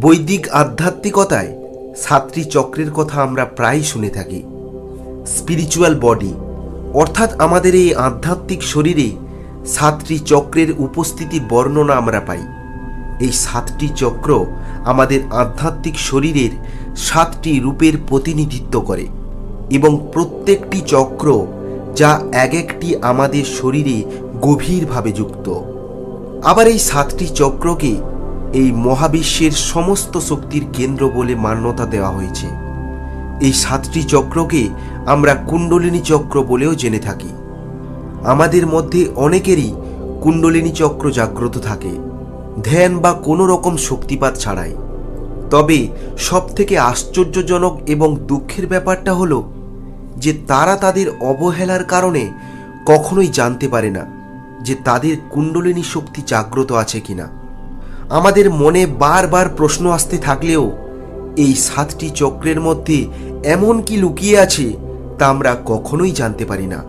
বৈদিক আধ্যাত্মিকতায় সাতটি চক্রের কথা আমরা প্রায়ই শুনে থাকি। স্পিরিচুয়াল বডি অর্থাৎ আমাদের এই আধ্যাত্মিক শরীরে সাতটি চক্রের উপস্থিতির বর্ণনা আমরা পাই। এই সাতটি চক্র আমাদের আধ্যাত্মিক শরীরের সাতটি রূপের প্রতিনিধিত্ব করে এবং প্রত্যেকটি চক্র যা এক একটি আমাদের শরীরে গভীরভাবে যুক্ত। আবার এই সাতটি চক্রকে এই মহাবিশ্বের সমস্ত শক্তির কেন্দ্র বলে মান্যতা দেওয়া হয়েছে। এই সাতটি চক্রকে আমরা কুণ্ডলিনী চক্র বলেও জেনে থাকি। আমাদের মধ্যে অনেকেরই কুণ্ডলিনী চক্র জাগ্রত থাকে। ধ্যান বা কোনো রকম শক্তিপাত ছাড়াই। তবে সবথেকে আশ্চর্যজনক এবং দুঃখের ব্যাপারটা হলো যে তারা তাদের অবহেলার কারণে কখনোই জানতে পারে না যে তাদের কুণ্ডলিনী শক্তি জাগ্রত আছে কিনা। আমাদের মনে বারবার প্রশ্ন আসতে থাকলেও, এই সাতটি চক্রের মধ্যে এমন কি লুকিয়ে আছে তা আমরা কখনোই জানতে পারি না।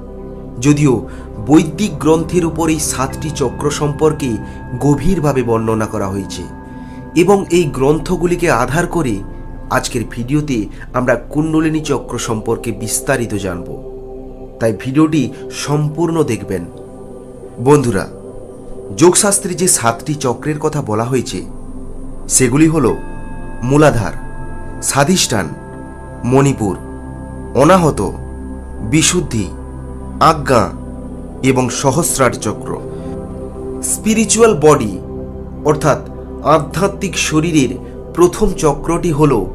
যদিও বৈদিক গ্রন্থের উপর এই সাতটি চক্র সম্পর্কে গভীরভাবে বর্ণনা করা হয়েছে এবং এই গ্রন্থগুলিকে আধার করে আজকের ভিডিওতে আমরা কুণ্ডলিনী চক্র সম্পর্কে বিস্তারিত জানব। তাই ভিডিওটি সম্পূর্ণ দেখবেন। বন্ধুরা যোগশাস্ত্রে যে সাতটি চক্রের কথা বলা হয়েছে, সেগুলি হল মূলাধার, স্বাধিষ্ঠান, মণিপুর, অনাহত, বিশুদ্ধি, আজ্ঞা এবং সহস্রার চক্র। স্পিরিচুয়াল বডি, অর্থাৎ আধ্যাত্মিক শরীরের প্রথম চক্রটি হল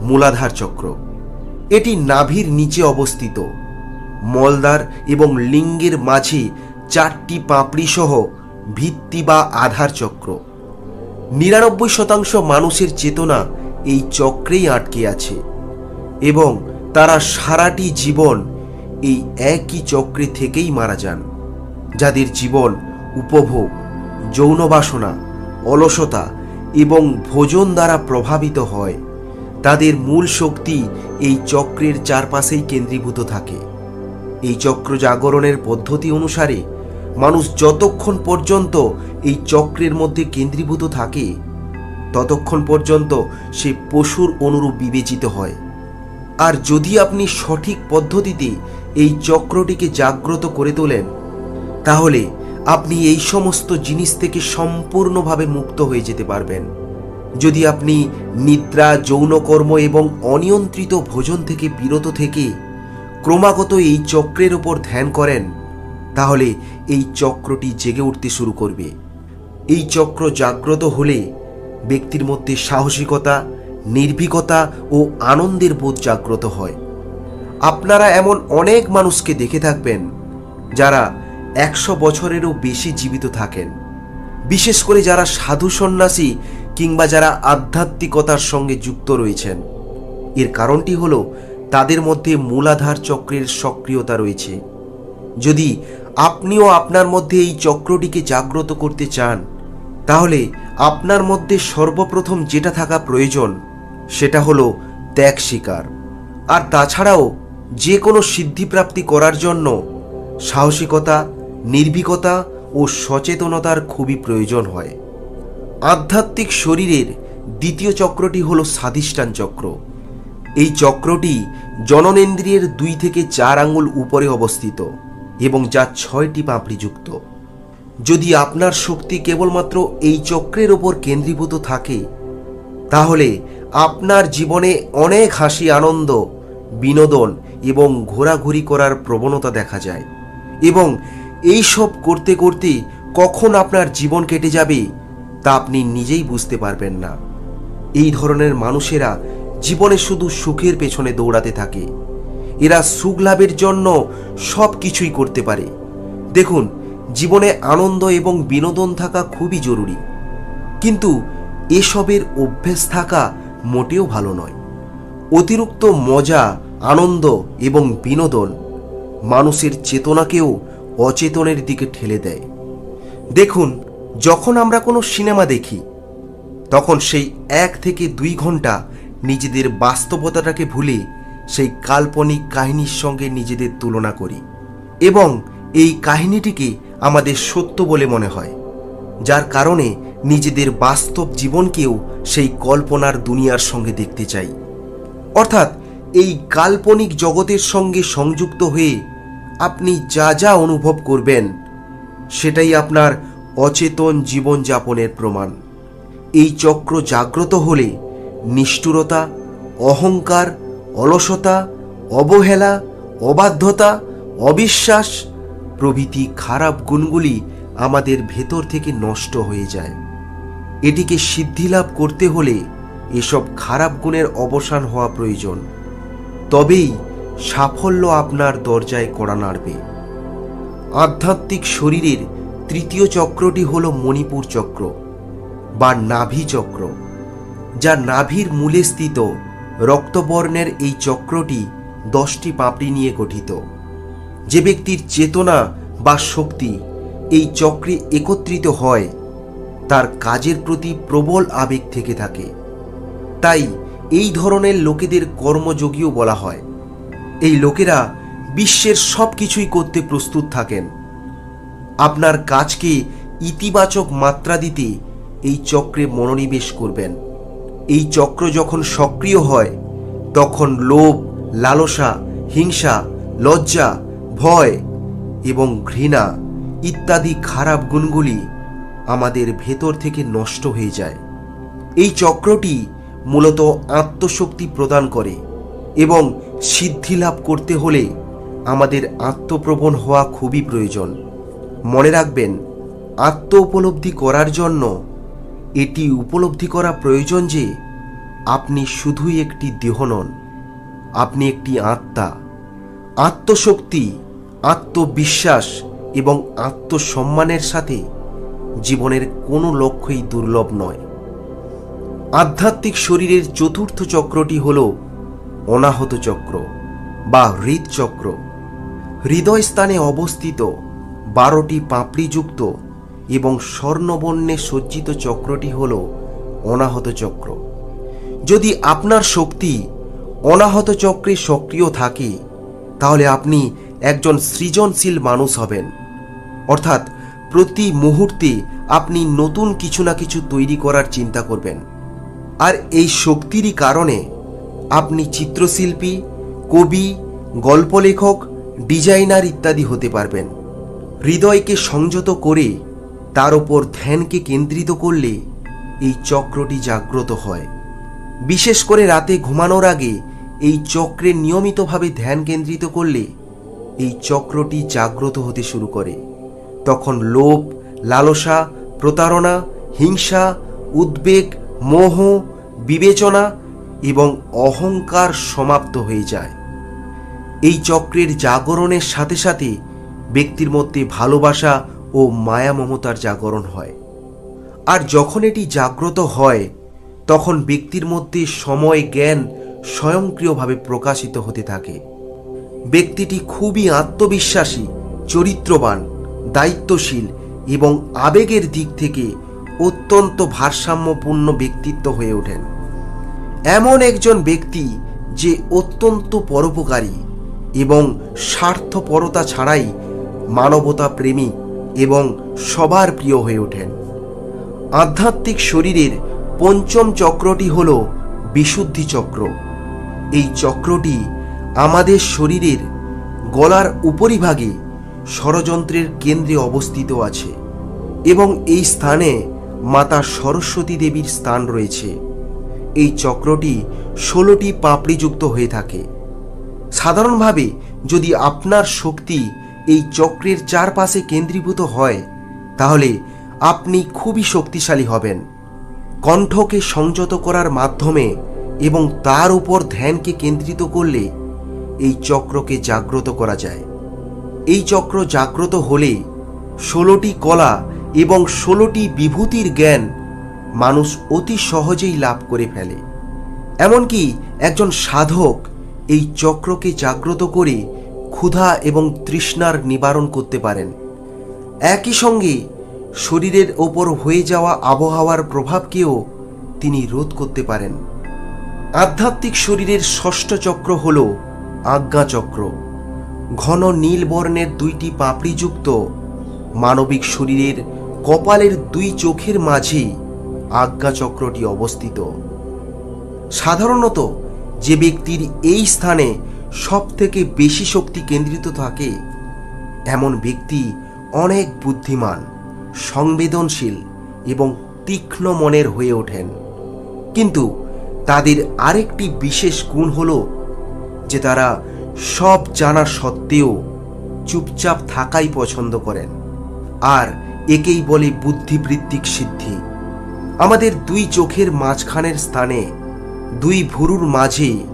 মূলাধার চক্র। এটি নাভির নিচে অবস্থিত মলদার এবং লিঙ্গের মাঝে চারটি পাপড়ি সহ ভিত্তি বা আধার চক্র। নিরানব্বই শতাংশ মানুষের চেতনা এই চক্রেই আটকে আছে এবং তারা সারাটি জীবন এই একই চক্রে থেকেই মারা যান, যাদের জীবন উপভোগ, যৌন বাসনা, অলসতা এবং ভোজন দ্বারা প্রভাবিত হয়। তাদের মূল শক্তি এই চক্রের চারপাশেই কেন্দ্রীভূত থাকে। এই চক্র জাগরণের পদ্ধতি অনুসারে মানুষ যতক্ষণ পর্যন্ত এই চক্রের মধ্যে কেন্দ্রীভূত থাকে, ততক্ষণ পর্যন্ত সে পশুর অনুরূপ বিবেচিত হয়। আর যদি আপনি সঠিক পদ্ধতিতে এই চক্রটিকে জাগ্রত করে তোলেন, তাহলে আপনি এই সমস্ত জিনিস থেকে সম্পূর্ণভাবে মুক্ত হয়ে যেতে পারবেন। যদি আপনি নিদ্রা, যৌনকর্ম এবং অনিয়ন্ত্রিত ভোজন থেকে বিরত থেকে ক্রমাগত এই চক্রের ওপর ধ্যান করেন তাহলে এই চক্রটি জেগে উঠতে শুরু করবে। এই চক্র জাগ্রত হলে ব্যক্তির মধ্যে সাহসিকতা, নির্ভীকতা ও আনন্দের বোধ জাগ্রত হয়। আপনারা এমন অনেক মানুষকে দেখে থাকবেন যারা একশো বছরেরও বেশি জীবিত থাকেন। বিশেষ করে যারা সাধু সন্ন্যাসী কিংবা যারা আধ্যাত্মিকতার সঙ্গে যুক্ত রয়েছেন। এর কারণটি হলো তাদের মধ্যে মূলাধার চক্রের সক্রিয়তা রয়েছে। যদি আপনিও আপনার মধ্যে এই চক্রটিকে জাগ্রত করতে চান, তাহলে আপনার মধ্যে সর্বপ্রথম যেটা থাকা প্রয়োজন, সেটা হলো ত্যাগ স্বীকার। আর তাছাড়াও যে কোনো সিদ্ধিপ্রাপ্তি করার জন্য সাহসিকতা, নির্ভীকতা ও সচেতনতার খুবই প্রয়োজন হয়। আধ্যাত্মিক শরীরের দ্বিতীয় চক্রটি হল স্বাধিষ্ঠান চক্র। এই চক্রটি জননেন্দ্রিয়ের দুই থেকে চার আঙুল উপরে অবস্থিত। এবং যা ছয়টি পাপড়িযুক্ত। যদি আপনার শক্তি কেবলমাত্র এই চক্রের ওপর কেন্দ্রীভূত থাকে, তাহলে আপনার জীবনে অনেক হাসি, আনন্দ, বিনোদন এবং ঘোরাঘুরি করার প্রবণতা দেখা যায় এবং এই সব করতে করতে কখন আপনার জীবন কেটে যাবে তা আপনি নিজেই বুঝতে পারবেন না। এই ধরনের মানুষেরা জীবনে শুধু সুখের পেছনে দৌড়াতে থাকে। এরা সুখ লাভের জন্য সব কিছুই করতে পারে। দেখুন, জীবনে আনন্দ এবং বিনোদন থাকা খুবই জরুরি। কিন্তু এসবের অভ্যেস থাকা মোটেও ভালো নয়। অতিরিক্ত মজা, আনন্দ এবং বিনোদন মানুষের চেতনাকেও অচেতনের দিকে ঠেলে দেয়। দেখুন, যখন আমরা কোনো সিনেমা দেখি, তখন সেই এক থেকে দুই ঘণ্টা নিজেদের বাস্তবতাটাকে ভুলে সেই কাল্পনিক কাহিনীর সঙ্গে নিজেদের তুলনা করি এবং এই কাহিনীটিকে আমাদের সত্য বলে মনে হয়, যার কারণে নিজেদের বাস্তব জীবনকেও সেই কল্পনার দুনিয়ার সঙ্গে দেখতে চাই। অর্থাৎ এই কাল্পনিক জগতের সঙ্গে সংযুক্ত হয়ে আপনি যা যা অনুভব করবেন, সেটাই আপনার অচেতন জীবনযাপনের প্রমাণ। এই চক্র জাগ্রত হলে নিষ্ঠুরতা, অহংকার অলসতা, অবহেলা, অবাধ্যতা, অবিশ্বাস প্রভৃতি খারাপ গুণগুলি আমাদের ভেতর থেকে নষ্ট হয়ে যায়। এটিকে সিদ্ধিলাভ করতে হলে এসব খারাপ গুণের অবসান হওয়া প্রয়োজন। তবেই সাফল্য আপনার দরজায় কড়া নাড়বে। আধ্যাত্মিক শরীরের তৃতীয় চক্রটি হল মণিপুর চক্র বা নাভি চক্র, যা নাভির মূলে স্থিত রক্তবর্ণের এই চক্রটি দশটি পাপড়ি নিয়ে গঠিত। যে ব্যক্তির চেতনা বা শক্তি এই চক্রে একত্রিত হয়, তার কাজের প্রতি প্রবল আবেগ থেকে থাকে। তাই এই ধরনের লোকেদের কর্মযোগীও বলা হয়। এই লোকেরা বিশ্বের সব কিছুই করতে প্রস্তুত থাকেন। আপনার কাজকে ইতিবাচক মাত্রা দিতে এই চক্রে মনোনিবেশ করবেন। এই চক্র যখন সক্রিয় হয়, তখন লোভ, লালসা, হিংসা, লজ্জা, ভয় এবং ঘৃণা ইত্যাদি খারাপ গুণগুলি আমাদের ভেতর থেকে নষ্ট হয়ে যায়। এই চক্রটি মূলত আত্মশক্তি প্রদান করে এবং সিদ্ধি লাভ করতে হলে আমাদের আত্মপ্রবণ হওয়া খুবই প্রয়োজন। মনে রাখবেন আত্ম উপলব্ধি করার জন্য এটি উপলব্ধি করা প্রয়োজন যে আপনি শুধুই একটি দেহ নন, আপনি একটি আত্মা। আত্মশক্তি, আত্মবিশ্বাস এবং আত্মসম্মানের সাথে জীবনের কোনো লক্ষ্যই দুর্লভ নয়। আধ্যাত্মিক শরীরের চতুর্থ চক্রটি হল অনাহত চক্র বা হৃদচক্র। হৃদয় স্থানে অবস্থিত বারোটি পাপড়িযুক্ত এবং স্বর্ণবর্ণে সজ্জিত চক্রটি হল অনাহত চক্র। যদি আপনার শক্তি অনাহত চক্রে সক্রিয় থাকে, তাহলে আপনি একজন সৃজনশীল মানুষ হবেন। অর্থাৎ প্রতি মুহূর্তে আপনি নতুন কিছু না কিছু তৈরি করার চিন্তা করবেন। আর এই শক্তিরই কারণে আপনি চিত্রশিল্পী, কবি গল্প লেখক ডিজাইনার ইত্যাদি হতে পারবেন। হৃদয়কে সংযত করে তার ওপর ধ্যানকে কেন্দ্রিত করলে এই চক্রটি জাগ্রত হয়। বিশেষ করে রাতে ঘুমানোর আগে এই চক্রে নিয়মিতভাবে ধ্যান কেন্দ্রিত করলে এই চক্রটি জাগ্রত হতে শুরু করে। তখন লোভ, লালসা, প্রতারণা, হিংসা, উদ্বেগ, মোহ, বিবেচনা এবং অহংকার সমাপ্ত হয়ে যায়। এই চক্রের জাগরণের সাথে সাথে ব্যক্তির মধ্যে ভালোবাসা ও মায়া মমতার জাগরণ হয়। আর যখন এটি জাগ্রত হয়, তখন ব্যক্তির মধ্যে সময় জ্ঞান স্বয়ংক্রিয়ভাবে প্রকাশিত হতে থাকে। ব্যক্তিটি খুবই আত্মবিশ্বাসী, চরিত্রবান, দায়িত্বশীল এবং আবেগের দিক থেকে অত্যন্ত ভারসাম্যপূর্ণ ব্যক্তিত্ব হয়ে ওঠেন। এমন একজন ব্যক্তি যে অত্যন্ত পরোপকারী এবং স্বার্থপরতা ছাড়াই মানবতা প্রেমী এবং সবার প্রিয় হয়ে ওঠেন। আধ্যাত্মিক শরীরের পঞ্চম চক্রটি হল বিশুদ্ধি চক্র। এই চক্রটি আমাদের শরীরের গলার উপরিভাগে ষড়যন্ত্রের কেন্দ্রে অবস্থিত আছে এবং এই স্থানে মাতা সরস্বতী দেবীর স্থান রয়েছে। এই চক্রটি ষোলোটি পাপড়িযুক্ত হয়ে থাকে। সাধারণভাবে যদি আপনার শক্তি এই চক্রের চারপাশে কেন্দ্রীভূত হয়, তাহলে আপনি খুবই শক্তিশালী হবেন। কণ্ঠকে সংযত করার মাধ্যমে এবং তার উপর ধ্যানকে কেন্দ্রিত করলে এই চক্রকে জাগ্রত করা যায়। এই চক্র জাগ্রত হলে ষোলোটি কলা এবং ষোলোটি বিভূতির জ্ঞান মানুষ অতি সহজেই লাভ করে ফেলে। এমনকি একজন সাধক এই চক্রকে জাগ্রত করে ক্ষুধা এবং তৃষ্ণার নিবারণ করতে পারেন। একই সঙ্গে শরীরের ওপর হয়ে যাওয়া আবহাওয়ার প্রভাবকেও তিনি রোধ করতে পারেন। আধ্যাত্মিক শরীরের ষষ্ঠ চক্র হল আজ্ঞাচক্র ঘন নীল বর্ণের দুইটি পাপড়িযুক্ত মানবিক শরীরের কপালের দুই চোখের মাঝেই আজ্ঞাচক্রটি অবস্থিত। সাধারণত যে ব্যক্তির এই স্থানে সব থেকে বেশি শক্তি কেন্দ্রিত থাকে এমন ব্যক্তি অনেক বুদ্ধিমান, সংবেদনশীল এবং তীক্ষ্ণ মনের হয়ে ওঠেন। কিন্তু তাদের আরেকটি বিশেষ গুণ হল যে তারা সব জানা সত্ত্বেও চুপচাপ থাকাই পছন্দ করেন। আর একেই বলে বুদ্ধিবৃত্তিক সিদ্ধি। আমাদের দুই চোখের মাঝখানের স্থানে দুই ভুরুর মাঝে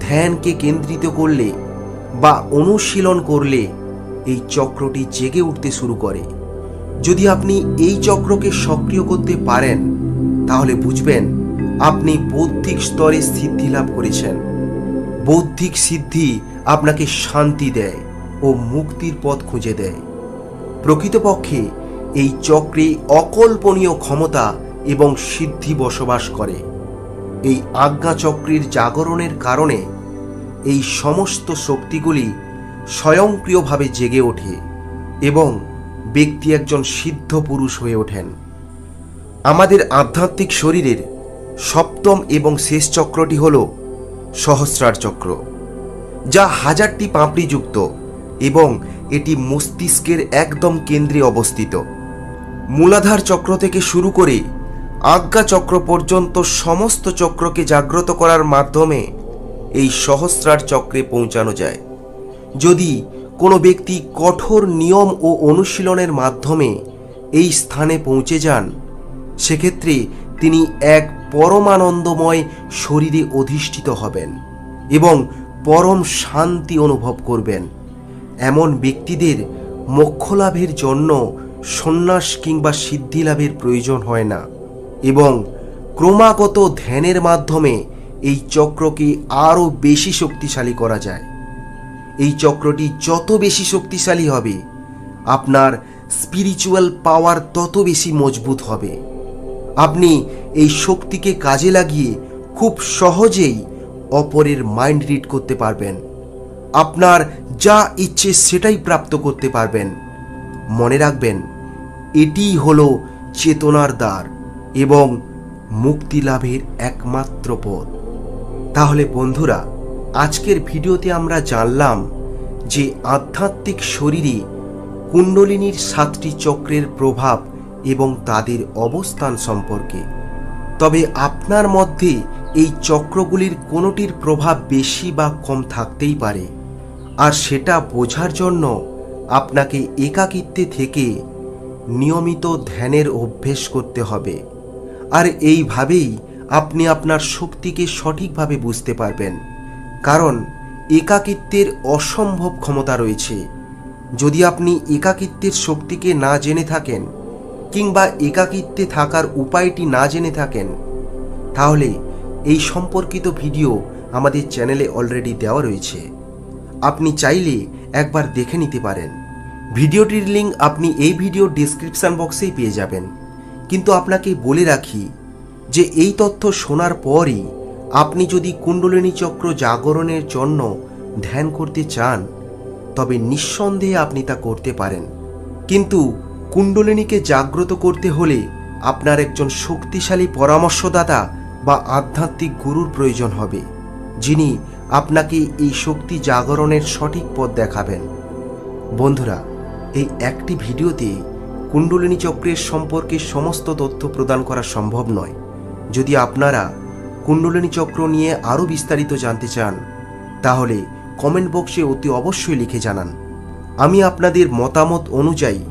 ধ্যানকে কেন্দ্রিত করলে বা অনুশীলন করলে এই চক্রটি জেগে উঠতে শুরু করে। যদি আপনি এই চক্রকে সক্রিয় করতে পারেন, তাহলে বুঝবেন আপনি বৌদ্ধিক স্তরে সিদ্ধি লাভ করেছেন। বৌদ্ধিক সিদ্ধি আপনাকে শান্তি দেয় ও মুক্তির পথ খুঁজে দেয়। প্রকৃতপক্ষে এই চক্রে অকল্পনীয় ক্ষমতা এবং সিদ্ধি বসবাস করে। এই আজ্ঞাচক্রের জাগরণের কারণে এই সমস্ত শক্তিগুলি স্বয়ংক্রিয়ভাবে জেগে ওঠে এবং ব্যক্তি একজন সিদ্ধ পুরুষ হয়ে ওঠেন। আমাদের আধ্যাত্মিক শরীরের সপ্তম এবং শেষ চক্রটি হল সহস্রার চক্র, যা হাজারটি পাপড়িযুক্ত এবং এটি মস্তিষ্কের একদম কেন্দ্রে অবস্থিত। মূলাধার চক্র থেকে শুরু করে আজ্ঞা চক্র পর্যন্ত সমস্ত চক্রকে জাগ্রত করার মাধ্যমে এই সহস্রার চক্রে পৌঁছানো যায়। যদি কোনো ব্যক্তি কঠোর নিয়ম ও অনুশীলনের মাধ্যমে এই স্থানে পৌঁছে যান, সেক্ষেত্রে তিনি এক পরমানন্দময় শরীরে অধিষ্ঠিত হবেন এবং পরম শান্তি অনুভব করবেন। এমন ব্যক্তিদের মোক্ষ লাভের জন্য সন্ন্যাস কিংবা সিদ্ধি লাভের প্রয়োজন হয় না। এবং ক্রমাগত ধ্যানের মাধ্যমে এই চক্রকে আরও বেশি শক্তিশালী করা যায়। এই চক্রটি যত বেশি শক্তিশালী হবে, আপনার স্পিরিচুয়াল পাওয়ার তত বেশি মজবুত হবে। আপনি এই শক্তিকে কাজে লাগিয়ে খুব সহজেই অপরের মাইন্ড রিড করতে পারবেন। আপনার যা ইচ্ছে সেটাই প্রাপ্ত করতে পারবেন। মনে রাখবেন, এটিই হলো চেতনার দ্বার। এবং মুক্তি লাভের একমাত্র পথ। তাহলে বন্ধুরা, আজকের ভিডিওতে আমরা জানলাম যে আধ্যাত্মিক শরীরে কুণ্ডলিনীর সাতটি চক্রের প্রভাব এবং তাদের অবস্থান সম্পর্কে। তবে আপনার মধ্যে এই চক্রগুলির কোনোটির প্রভাব বেশি বা কম থাকতেই পারে। আর সেটা বোঝার জন্য আপনাকে একাকিত্বে থেকে নিয়মিত ধ্যানের অভ্যেস করতে হবে। আর এইভাবেই আপনি আপনার শক্তিকে সঠিকভাবে বুঝতে পারবেন। কারণ একাকিত্বের অসম্ভব ক্ষমতা রয়েছে। যদি আপনি একাকিত্বের শক্তিকে না জেনে থাকেন কিংবা একাকিত্বে থাকার উপায়টি না জেনে থাকেন, তাহলে এই সম্পর্কিত ভিডিও আমাদের চ্যানেলে অলরেডি দেওয়া রয়েছে। আপনি চাইলে একবার দেখে নিতে পারেন। ভিডিওটির লিঙ্ক আপনি এই ভিডিও ডিসক্রিপশন বক্সেই পেয়ে যাবেন। কিন্তু আপনাকে বলে রাখি যে এই তথ্য শোনার পরই আপনি যদি কুণ্ডলিনী চক্র জাগরণের জন্য ধ্যান করতে চান, তবে নিঃসন্দেহে আপনি তা করতে পারেন। কিন্তু কুণ্ডলিনীকে জাগ্রত করতে হলে আপনার একজন শক্তিশালী পরামর্শদাতা বা আধ্যাত্মিক গুরুর প্রয়োজন হবে, যিনি আপনাকে এই শক্তি জাগরণের সঠিক পথ দেখাবেন। বন্ধুরা, এই একটি ভিডিওতে কুণ্ডলিনী চক্রের সম্পর্কে সমস্ত তথ্য প্রদান করা সম্ভব নয়। যদি আপনারা কুণ্ডলিনী চক্র নিয়ে আরও বিস্তারিত জানতে চান, তাহলে কমেন্ট বক্সে অতি অবশ্যই লিখে জানান। আমি আপনাদের মতামত অনুযায়ী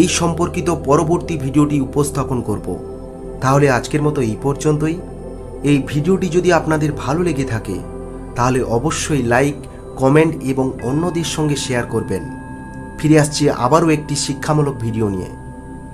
এই সম্পর্কিত পরবর্তী ভিডিওটি উপস্থাপন করব। তাহলে আজকের মতো এই পর্যন্তই। এই ভিডিওটি যদি আপনাদের ভালো লেগে থাকে, তাহলে অবশ্যই লাইক, কমেন্ট এবং অন্যদের সঙ্গে শেয়ার করবেন। ফিরে আসছি আবারও একটি শিক্ষামূলক ভিডিও নিয়ে।